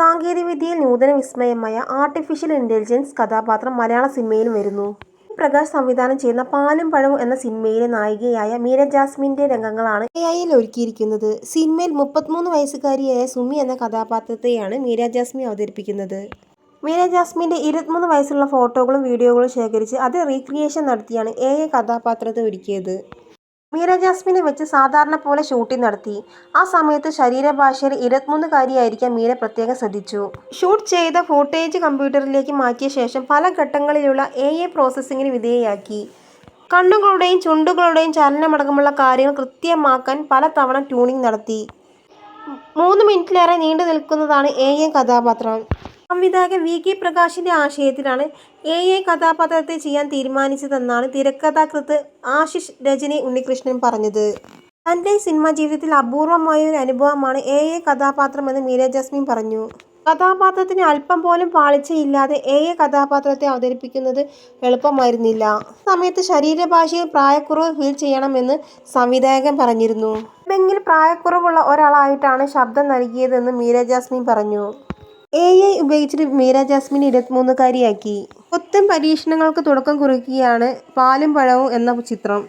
സാങ്കേതികവിദ്യയിൽ നൂതന വിസ്മയമായ artificial intelligence കഥാപാത്രം മലയാള സിനിമയിൽ വരുന്നു. പ്രകാശ് സംവിധാനം ചെയ്യുന്ന പാലും പഴവും എന്ന സിനിമയിലെ നായികയായ മീര ജാസ്മിന്റെ രംഗങ്ങളാണ് എ ഐയിൽ ഒരുക്കിയിരിക്കുന്നത്. സിനിമയിൽ മുപ്പത്തിമൂന്ന് വയസ്സുകാരിയായ സുമി എന്ന കഥാപാത്രത്തെയാണ് മീര ജാസ്മി അവതരിപ്പിക്കുന്നത്. മീര ജാസ്മിന്റെ ഇരുപത്തിമൂന്ന് വയസ്സുള്ള ഫോട്ടോകളും വീഡിയോകളും ശേഖരിച്ച് അത് റീക്രിയേഷൻ നടത്തിയാണ് എ ഐ കഥാപാത്രത്തെ ഒരുക്കിയത്. മീര ജാസ്മിനെ വെച്ച് സാധാരണ പോലെ ഷൂട്ടിംഗ് നടത്തി. ആ സമയത്ത് ശരീരഭാഷയിൽ ഇരുപത്തിമൂന്നുകാരിയായിരിക്കാൻ മീര പ്രത്യേകം ശ്രദ്ധിച്ചു. ഷൂട്ട് ചെയ്ത ഫോട്ടേജ് കമ്പ്യൂട്ടറിലേക്ക് മാറ്റിയ ശേഷം പല ഘട്ടങ്ങളിലുള്ള എ എ പ്രോസസ്സിങ്ങിന് വിധേയയാക്കി. കണ്ണുകളുടെയും ചുണ്ടുകളുടെയും ചലനമടക്കമുള്ള കാര്യങ്ങൾ കൃത്യമാക്കാൻ പല തവണ ട്യൂണിംഗ് നടത്തി. മൂന്ന് മിനിറ്റിലേറെ നീണ്ടു നിൽക്കുന്നതാണ് എ എ കഥാപാത്രം. സംവിധായകൻ വി. കെ. പ്രകാശിന്റെ ആശയത്തിലാണ് എ ഐ കഥാപാത്രത്തെ ചെയ്യാൻ തീരുമാനിച്ചതെന്നാണ് തിരക്കഥാകൃത്ത് ആശിഷ് രജനി ഉണ്ണികൃഷ്ണൻ പറഞ്ഞത്. തന്റെ അപൂർവമായ ഒരു അനുഭവമാണ് എ ഐ കഥാപാത്രമെന്ന് മീര ജസ്മിൻ പറഞ്ഞു. കഥാപാത്രത്തിന് അല്പം പോലും പാളിച്ചയില്ലാതെ എ ഐ കഥാപാത്രത്തെ അവതരിപ്പിക്കുന്നത് എളുപ്പമായിരുന്നില്ല. സമയത്ത് ശരീരഭാഷയിൽ പ്രായക്കുറവ് ഫീൽ ചെയ്യണമെന്ന് സംവിധായകൻ പറഞ്ഞിരുന്നു. ഡബ്ബിങ്ങിൽ പ്രായക്കുറവുള്ള ഒരാളായിട്ടാണ് ശബ്ദം നൽകിയതെന്ന് മീര ജാസ്മിൻ പറഞ്ഞു. എ ഐ ഉപയോഗിച്ചിട്ട് മീര ജാസ്മിനെ ഇരുപത്തിമൂന്നുകാരിയാക്കി. പുത്തൻ പരീക്ഷണങ്ങൾക്ക് തുടക്കം കുറിക്കുകയാണ് പാലും പഴവും എന്ന ചിത്രം.